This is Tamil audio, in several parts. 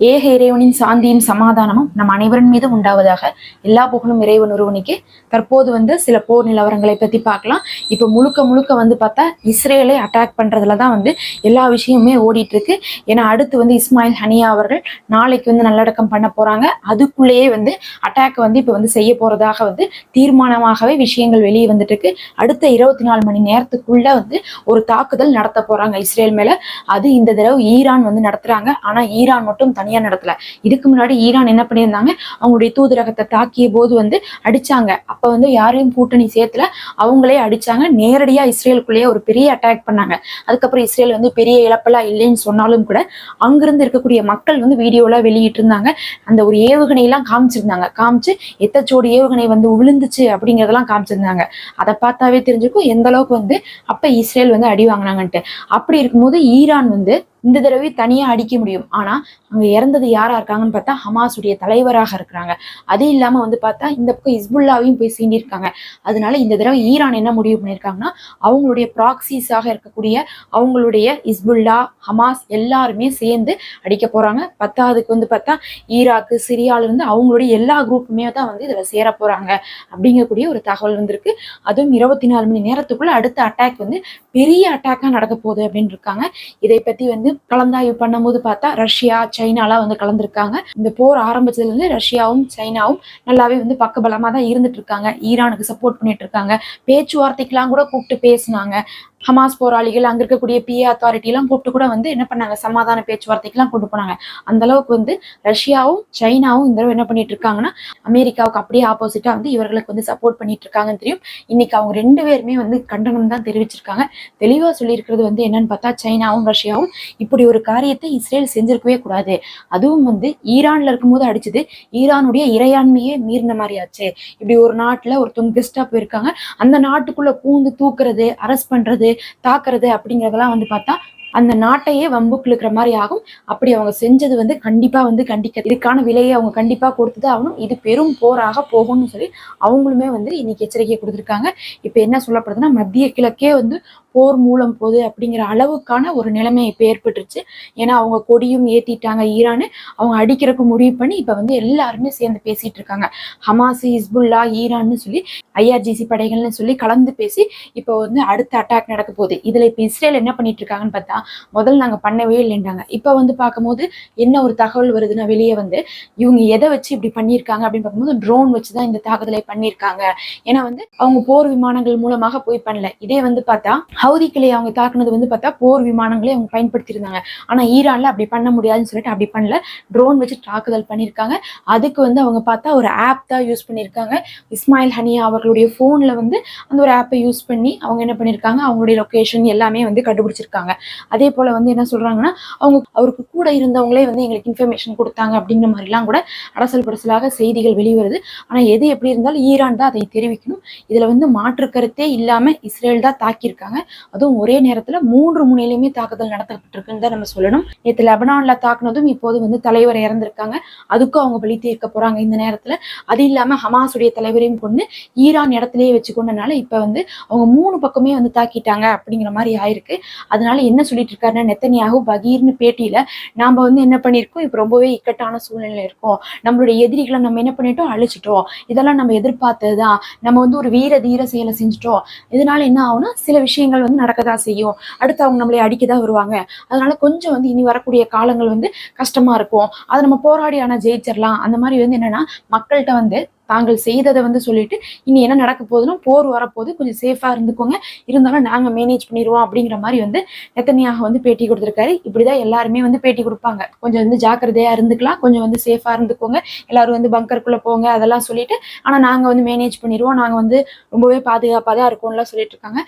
ஏக இறைவனின் சாந்தியும் சமாதானமும் நம் அனைவரின் மீது உண்டாவதாக. எல்லா புகழும் இறைவன் ஒருவனுக்கு. தற்போது வந்து சில போர் நிலவரங்களை பத்தி பார்க்கலாம். இப்போ முழுக்க முழுக்க வந்து பார்த்தா இஸ்ரேலை அட்டாக் பண்றதுல தான் வந்து எல்லா விஷயமுமே ஓடிட்டு இருக்கு ஏன்னா அடுத்து வந்து இஸ்மாயில் ஹனியா அவர்கள் நாளைக்கு வந்து நல்லடக்கம் பண்ண போறாங்க. அதுக்குள்ளேயே வந்து அட்டாக் வந்து இப்போ வந்து செய்ய போறதாக வந்து தீர்மானமாகவே விஷயங்கள் வெளியே வந்துட்டு இருக்கு அடுத்த இருபத்தி நாலு மணி நேரத்துக்குள்ள வந்து ஒரு தாக்குதல் நடத்த போறாங்க இஸ்ரேல் மேல. அது இந்த தடவை ஈரான் வந்து நடத்துறாங்க. ஆனா ஈரான் மட்டும் தனியா நடத்தல இதுக்கு முன்னாடி ஈரான் என்ன பண்ணியிருந்தாங்க? அவங்களுடைய தூதரகத்தை தாக்கிய போது வந்து அடிச்சாங்க. அப்ப வந்து யாரையும் கூட்டணி சேர்த்துல. அவங்களே அடிச்சாங்க. நேரடியா இஸ்ரேலுக்குள்ளேயே ஒரு பெரிய அட்டாக் பண்ணாங்க. அதுக்கப்புறம் இஸ்ரேல் வந்து பெரிய இழப்பெல்லாம் இல்லைன்னு சொன்னாலும் கூட அங்கிருந்து இருக்கக்கூடிய மக்கள் வந்து வீடியோலாம் வெளியிட்டு இருந்தாங்க அந்த ஒரு ஏவுகணை எல்லாம் காமிச்சிருந்தாங்க. காமிச்சு எத்தச்சோடு ஏவுகணை வந்து விழுந்துச்சு அப்படிங்கறதெல்லாம் காமிச்சிருந்தாங்க. அதை பார்த்தாவே தெரிஞ்சுக்கும் எந்த அளவுக்கு வந்து அப்ப இஸ்ரேல் வந்து அடி வாங்கினாங்கன்ட்டு. அப்படி இருக்கும்போது ஈரான் வந்து இந்த தடவை தனியாக அடிக்க முடியும். ஆனால் அங்கே இறந்தது யாராக இருக்காங்கன்னு பார்த்தா ஹமாஸுடைய தலைவராக இருக்கிறாங்க. அது இல்லாமல் வந்து பார்த்தா இந்த பக்கம் இஸ்புல்லாவையும் போய் சீண்டியிருக்காங்க. அதனால இந்த தடவை ஈரான் என்ன முடிவு பண்ணியிருக்காங்கன்னா அவங்களுடைய ப்ராக்சிஸாக இருக்கக்கூடிய அவங்களுடைய இஸ்புல்லா ஹமாஸ் எல்லாருமே சேர்ந்து அடிக்க போகிறாங்க பத்தாவதுக்கு வந்து பார்த்தா ஈராக்கு சிரியாவிலிருந்து அவங்களுடைய எல்லா குரூப்புமே தான் வந்து இதில் சேர போகிறாங்க அப்படிங்கக்கூடிய ஒரு தகவல் வந்திருக்கு. அதுவும் இருபத்தி நாலு மணி நேரத்துக்குள்ள அடுத்த அட்டாக் வந்து பெரிய அட்டாக்காக நடக்க போகுது அப்படின்னு இருக்காங்க. இதை பற்றி வந்து கலந்தாய்வு பண்ணும்போது பார்த்தா ரஷ்யா சைனாலாம் வந்து கலந்துருக்காங்க. இந்த போர் ஆரம்பிச்சதுல இருந்து ரஷ்யாவும் சைனாவும் நல்லாவே வந்து பக்கபலமா தான் இருந்துட்டு இருக்காங்க. ஈரானுக்கு சப்போர்ட் பண்ணிட்டு இருக்காங்க. பேச்சுவார்த்தைக்கெல்லாம் கூட கூப்பிட்டு பேசுனாங்க. ஹமாஸ் போராளிகள் அங்க இருக்கக்கூடிய பிஏ அத்தாரிட்டி எல்லாம் கூப்பிட்டு கூட வந்து என்ன பண்ணாங்க? சமாதான பேச்சுவார்த்தைக்கெல்லாம் கொண்டு போனாங்க. அந்த அளவுக்கு வந்து ரஷ்யாவும் சைனாவும் இந்த தடவை என்ன பண்ணிட்டு இருக்காங்கன்னா அமெரிக்காவுக்கு அப்படியே ஆப்போசிட்டா வந்து இவர்களுக்கு வந்து சப்போர்ட் பண்ணிட்டு இருக்காங்கன்னு தெரியும். இன்னைக்கு அவங்க ரெண்டு பேருமே வந்து கண்டனம் தான் தெரிவிச்சிருக்காங்க. தெளிவா சொல்லியிருக்கிறது வந்து என்னன்னு பார்த்தா சைனாவும் ரஷ்யாவும் இப்படி ஒரு காரியத்தை இஸ்ரேல் செஞ்சிருக்கவே கூடாது. அதுவும் வந்து ஈரான்ல இருக்கும்போது அடிச்சது. ஈரானுடைய இறையாண்மையே மீறின மாதிரி ஆச்சு. இப்படி ஒரு நாட்டுல ஒருத்தவங்க கெஸ்டா போயிருக்காங்க. அந்த நாட்டுக்குள்ள பூந்து தூக்குறது அரெஸ்ட் பண்றது தாக்குறது அப்படிங்கிறதெல்லாம் வந்து பார்த்தா அந்த நாட்டையே வம்புக்குழுக்கிற மாதிரி ஆகும். அப்படி அவங்க செஞ்சது வந்து கண்டிப்பா வந்து கண்டிக்க இதுக்கான விலையை அவங்க கண்டிப்பா கொடுத்துதான் ஆகணும். இது பெரும் போராக போகும்னு சொல்லி அவங்களுமே வந்து இன்னைக்கு எச்சரிக்கை கொடுத்துருக்காங்க. இப்ப என்ன சொல்லப்படுதுன்னா மத்திய கிழக்கே வந்து போர் மூலம் போகுது அப்படிங்கிற அளவுக்கான ஒரு நிலைமை இப்போ ஏற்பட்டுருச்சு. ஏன்னா அவங்க கொடியும் ஏத்திட்டாங்க ஈரானு. அவங்க அடிக்கிறதுக்கு முடிவு பண்ணி இப்போ வந்து எல்லாருமே சேர்ந்து பேசிட்டு இருக்காங்க. ஹமாஸ் இஸ்புல்லா ஈரான்னு சொல்லி ஐஆர்ஜிசி படைகள்னு சொல்லி கலந்து பேசி இப்போ வந்து அடுத்த அட்டாக் நடக்க போகுது. இதுல இப்போ இஸ்ரேல் என்ன பண்ணிட்டு இருக்காங்கன்னு பார்த்தா முதல்ல நாங்க பண்ணவே இல்லைன்றாங்க. இப்போ வந்து பார்க்கும்போது என்ன ஒரு தகவல் வருதுன்னா வெளியே வந்து இவங்க எதை வச்சு இப்படி பண்ணியிருக்காங்க அப்படின்னு பார்க்கும்போது ட்ரோன் வச்சு தான் இந்த தாக்குதலை பண்ணியிருக்காங்க. ஏன்னா வந்து அவங்க போர் விமானங்கள் மூலமாக போய் பண்ணல. இதே வந்து பார்த்தா ஹவுதி கிளை அவங்க தாக்குனது வந்து பார்த்தா போர் விமானங்களே அவங்க பயன்படுத்தியிருந்தாங்க. ஆனால் ஈரானில் அப்படி பண்ண முடியாதுன்னு சொல்லிட்டு அப்படி பண்ணல. ட்ரோன் வச்சு தாக்குதல் பண்ணியிருக்காங்க. அதுக்கு வந்து அவங்க பார்த்தா ஒரு ஆப் தான் யூஸ் பண்ணியிருக்காங்க. இஸ்மாயில் ஹனியா அவர்களுடைய ஃபோனில் வந்து அந்த ஒரு ஆப்பை யூஸ் பண்ணி அவங்க என்ன பண்ணியிருக்காங்க? அவங்களுடைய லொக்கேஷன் எல்லாமே வந்து கண்டுபிடிச்சிருக்காங்க. அதே போல் வந்து என்ன சொல்கிறாங்கன்னா அவங்க அவருக்கு கூட இருந்தவங்களே வந்து எங்களுக்கு இன்ஃபர்மேஷன் கொடுத்தாங்க அப்படிங்கிற மாதிரிலாம் கூட அரசல் பரசலாக செய்திகள் வெளிவருது. ஆனால் எது எப்படி இருந்தாலும் ஈரான் தான் அதை தெரிவிக்கணும். இதில் வந்து மாற்று கருத்தே இல்லாமல் இஸ்ரேல் தான் தாக்கியிருக்காங்க. அதுவும் ஒரே நேரத்துல மூன்று முனையிலுமே தாக்குதல் நடத்தப்பட்டிருக்குன்னு தான் நம்ம சொல்லணும். நேற்று லெபனான்ல தாக்குனதும் இப்போது வந்து தலைவர் இறந்திருக்காங்க. அதுக்கும் அவங்க பலி தீர்க்க போறாங்க இந்த நேரத்துல. அது இல்லாம ஹமாஸுடைய தலைவரையும் கொண்டு ஈரான் இடத்துலயே வச்சுக்கொண்டனால இப்ப வந்து அவங்க மூணு பக்கமே வந்து தாக்கிட்டாங்க அப்படிங்கிற மாதிரி ஆயிருக்கு. அதனால என்ன சொல்லிட்டு இருக்காருன்னா நெத்தனியாகு பகீர்னு பேட்டியில நாம வந்து என்ன பண்ணியிருக்கோம்? இப்ப ரொம்பவே இக்கட்டான சூழ்நிலை இருக்கோம். நம்மளுடைய எதிரிகளை நம்ம என்ன பண்ணிட்டோம்? அழிச்சிட்டோம். இதெல்லாம் நம்ம எதிர்பார்த்ததுதான். நம்ம வந்து ஒரு வீர தீர செயலை செஞ்சுட்டோம். இதனால என்ன ஆகும்னா சில விஷயங்கள் வந்து நடக்கதான் செய்யும். அடுத்து அவங்க நம்மளை அடிக்க தான் வருவாங்க. அதனால கொஞ்சம் வந்து இனி வரக்கூடிய காலங்கள் வந்து கஷ்டமா இருக்கும். அதை நம்ம போராடி ஆனால் ஜெயிச்சிடலாம் அந்த மாதிரி வந்து என்னன்னா மக்கள்கிட்ட வந்து தாங்கள் செய்ததை வந்து சொல்லிட்டு இனி என்ன நடக்க போகுதுன்னா போர் வரப்போகுது. கொஞ்சம் சேஃபாக இருந்துக்கோங்க. இருந்தாலும் நாங்கள் மேனேஜ் பண்ணிடுவோம் அப்படிங்கிற மாதிரி வந்து நெத்தனியாக வந்து பேட்டி கொடுத்துருக்காரு. இப்படிதான் எல்லாருமே வந்து பேட்டி கொடுப்பாங்க. கொஞ்சம் வந்து ஜாக்கிரதையாக இருந்துக்கலாம். கொஞ்சம் வந்து சேஃபாக இருந்துக்கோங்க. எல்லாரும் வந்து பங்கருக்குள்ளே போங்க அதெல்லாம் சொல்லிட்டு. ஆனால் நாங்கள் வந்து மேனேஜ் பண்ணிடுவோம். நாங்கள் வந்து ரொம்பவே பாதுகாப்பாக தான் இருக்கோம்லாம் சொல்லிட்டு இருக்காங்க.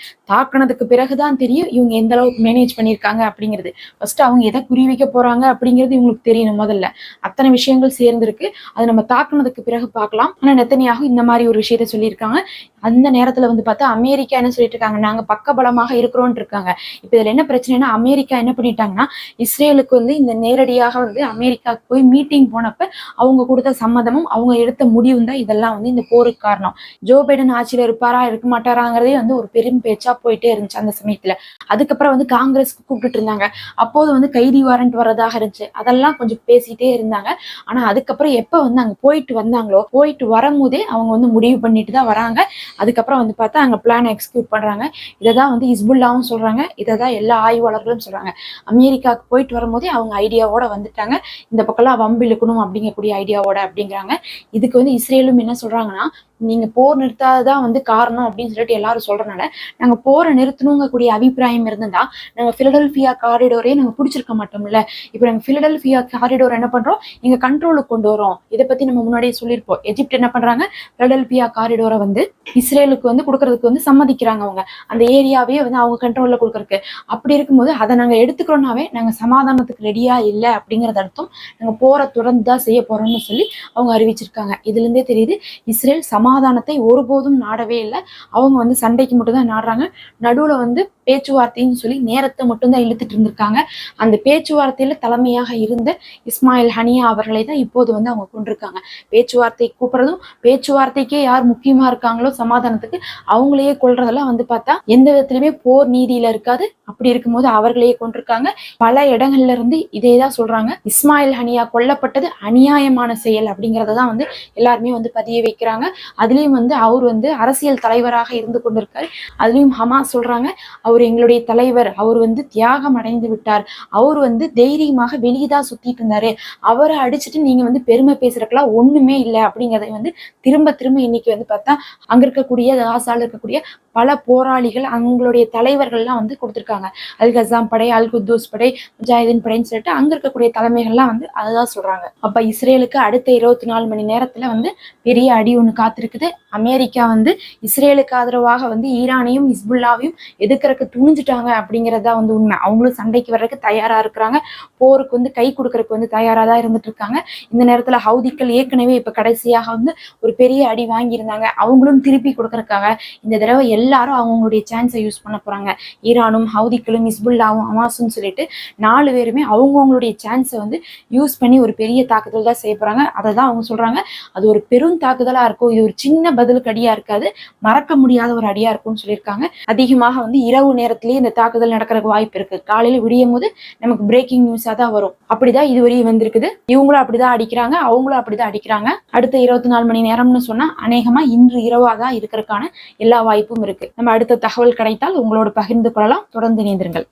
பிறகு பிறகுதான் தெரியும் இவங்க எந்த அளவுக்கு மேனேஜ் பண்ணியிருக்காங்க அப்படிங்கிறது. ஃபர்ஸ்ட் அவங்க எதை குறி வைக்க போறாங்க அப்படிங்கிறது இவங்களுக்கு தெரியணும் முதல்ல. அத்தனை விஷயங்கள் சேர்ந்திருக்கு. அது நம்ம தாக்குனதுக்கு பிறகு பார்க்கலாம். ஆனா நெத்தனியாக இந்த மாதிரி ஒரு விஷயத்த சொல்லியிருக்காங்க. அந்த நேரத்துல வந்து பார்த்தா அமெரிக்கா என்ன சொல்லிட்டு இருக்காங்க நாங்க பக்கபலமாக இருக்கிறோம்னு இருக்காங்க இப்ப இதுல என்ன பிரச்சனைனா அமெரிக்கா என்ன பண்ணிட்டாங்கன்னா இஸ்ரேலுக்கு வந்து இந்த நேரடியாக வந்து அமெரிக்காவுக்கு போய் மீட்டிங் போனப்ப அவங்க கொடுத்த சம்மதமும் அவங்க எடுத்த முடிவும் தான் இதெல்லாம் வந்து இந்த போருக்கு காரணம். ஜோ பைடன் ஆட்சியில இருப்பாரா இருக்க மாட்டாராங்கிறதே வந்து ஒரு பெரும் பேச்சா போயிட்டே இருந்துச்சு அந்த சமயத்துல. அதுக்கப்புறம் வந்து காங்கிரஸ்க்கு கூப்பிட்டு இருந்தாங்க. அப்போது வந்து கைதி வாரண்ட் வரதாக இருந்துச்சு. அதெல்லாம் கொஞ்சம் பேசிட்டே இருந்தாங்க. ஆனா அதுக்கப்புறம் எப்ப வந்து அங்க போயிட்டு வந்தாங்களோ போயிட்டு வரும்போதே அவங்க வந்து முடிவு பண்ணிட்டு தான் வராங்க. அதுக்கப்புறம் வந்து பார்த்தா அங்க பிளான் எக்ஸிக்யூட் பண்றாங்க. இதை தான் வந்து இஸ்புல்லாவும் சொல்றாங்க. இதை தான் எல்லா ஆய்வாளர்களும் சொல்றாங்க. அமெரிக்காவுக்கு போயிட்டு வரும்போதே அவங்க ஐடியாவோட வந்துட்டாங்க. இந்த பக்கம்லாம் வம்பு இழுக்கணும் அப்படிங்கக்கூடிய ஐடியாவோட அப்படிங்கிறாங்க. இதுக்கு வந்து இஸ்ரேலும் என்ன சொல்றாங்கன்னா நீங்க போர் நிறுத்தாததான் வந்து காரணம் அப்படின்னு சொல்லிட்டு எல்லாரும் சொல்றதுனால நாங்க போரை நிறுத்தணுங்கக்கூடிய அபிப்பிராயம் இருந்ததா? நாங்க பிலடெல்பியா காரிடோரே நாங்க பிடிச்சிருக்க மாட்டோம்ல. இப்போ நாங்க பிலடெல்பியா காரிடோர் என்ன பண்றோம்? எங்க கண்ட்ரோலுக்கு கொண்டு வரோம் இதை பத்தி நம்ம முன்னாடியே சொல்லியிருப்போம். எஜிப்ட் என்ன பண்றாங்க? பிலடெல்பியா காரிடோரை வந்து இஸ்ரேலுக்கு வந்து கொடுக்கறதுக்கு வந்து சம்மதிக்கிறாங்க அவங்க. அந்த ஏரியாவே வந்து அவங்க கண்ட்ரோல்ல கொடுக்கறதுக்கு. அப்படி இருக்கும்போது அதை நாங்க எடுத்துக்கிறோம்னாவே நாங்க சமாதானத்துக்கு ரெடியா இல்லை அப்படிங்கறது அர்த்தம். நாங்க போரை தொடர்ந்து தான் செய்ய போறோம்னு சொல்லி அவங்க அறிவிச்சிருக்காங்க. இதுல இருந்தே தெரியுது இஸ்ரேல் சமா சமாதானத்தை ஒருபோதும் நாடவே இல்லை. அவங்க வந்து சண்டைக்கு மட்டும் தான் நாடுறாங்க. நடுவில் வந்து பேச்சுவார்த்தைன்னு சொல்லி நேரத்தை மட்டும்தான் இழுத்துட்டு இருந்திருக்காங்க. அந்த பேச்சுவார்த்தையில தலைமையாக இருந்த இஸ்மாயில் ஹனியா அவர்களை தான் இப்போது வந்து அவங்க கொண்டிருக்காங்க. பேச்சுவார்த்தை கூப்பிடுறதும் பேச்சுவார்த்தைக்கே யார் முக்கியமா இருக்காங்களோ சமாதானத்துக்கு அவங்களையே கொள்றதெல்லாம் வந்து பார்த்தா எந்த விதத்திலுமே போர் நீதியில இருக்காது. அப்படி இருக்கும்போது அவர்களையே கொண்டிருக்காங்க பல இடங்கள்ல இருந்து இதே தான் சொல்றாங்க. இஸ்மாயில் ஹனியா கொல்லப்பட்டது அநியாயமான செயல் அப்படிங்கறத தான் வந்து எல்லாருமே வந்து பதிய வைக்கிறாங்க. அதுலயும் வந்து அவர் வந்து அரசியல் தலைவராக இருந்து கொண்டிருக்காரு. அதுலயும் ஹமாஸ் சொல்றாங்க அவர் எங்களுடைய தலைவர் அவர் வந்து தியாகம் அடைந்து விட்டார். அவர் வந்து தைரியமாக வெளியே தான் சுத்திட்டு இருந்தாரு. அவரை அடிச்சுட்டு நீங்க வந்து பெருமை பேசுறதுக்கெல்லாம் ஒண்ணுமே இல்லை அப்படிங்கிறத வந்து திரும்ப திரும்ப இன்னைக்கு வந்து பார்த்தா அங்க இருக்கக்கூடிய காசால இருக்கக்கூடிய பல போராளிகள் அவங்களுடைய தலைவர்கள்லாம் வந்து கொடுத்துருக்காங்க. அல் கசாம் படை அல் குத்தூஸ் படை முஜாஹிதீன் படைன்னு சொல்லிட்டு அங்க இருக்கக்கூடிய தலைமைகள்லாம் வந்து அதுதான் சொல்றாங்க. அப்ப இஸ்ரேலுக்கு அடுத்த இருபத்தி நாலு மணி நேரத்துல வந்து பெரிய அடி ஒண்ணு காத்திருக்குது. அமெரிக்கா வந்து இஸ்ரேலுக்கு ஆதரவாக வந்து ஈரானையும் ஹிஸ்புல்லாவையும் எதிர்க்கிறதுக்கு துணிஞ்சிட்டாங்க அப்படிங்கறதா வந்து உண்மை. அவங்களும் சண்டைக்கு வர்றதுக்கு தயாரா இருக்கிறாங்க. போருக்கு வந்து கை கொடுக்கறதுக்கு வந்து தயாரா தான் இருந்துட்டு இருக்காங்க. இந்த நேரத்துல ஹவுதிக்கள் ஏற்கனவே இப்ப கடைசியாக வந்து ஒரு பெரிய அடி வாங்கியிருந்தாங்க. அவங்களும் திருப்பி கொடுக்கறக்காக இந்த தடவை எல்லாரும் அவங்களுடைய சான்ஸை யூஸ் பண்ண போறாங்க. ஈரானும் ஹவுதிக்களும் ஹிஸ்புல்லாவும் அமாசும் சொல்லிட்டு நாலு பேருமே அவங்கவுங்களுடைய சான்ஸை வந்து யூஸ் பண்ணி ஒரு பெரிய தாக்குதல் தான் செய்ய போறாங்க. அதை தான் அவங்க சொல்றாங்க. அது ஒரு பெரும் தாக்குதலா இருக்கும். இது ஒரு சின்ன பதிலுக்கு அடியா இருக்காது. மறக்க முடியாத ஒரு அடியா இருக்கும்னு சொல்லியிருக்காங்க. அதிகமாக வந்து இரவு நேரத்திலேயே இந்த தாக்குதல் நடக்கிறதுக்கு வாய்ப்பு இருக்கு. காலையில விடியும் போது நமக்கு பிரேக்கிங் நியூஸா தான் வரும். அப்படிதான் இதுவரையும் வந்திருக்குது. இவங்களும் அப்படிதான் அடிக்கிறாங்க அவங்களும் அப்படிதான் அடிக்கிறாங்க. அடுத்த இருபத்தி நாலு மணி நேரம்னு சொன்னா அநேகமா இன்று இரவா தான் இருக்கிறதுக்கான எல்லா வாய்ப்பும் இருக்கு. நம்ம அடுத்த தகவல் கிடைத்தால் உங்களோட பகிர்ந்து கொள்ளலாம். தொடர்ந்து இணைந்திருங்கள்.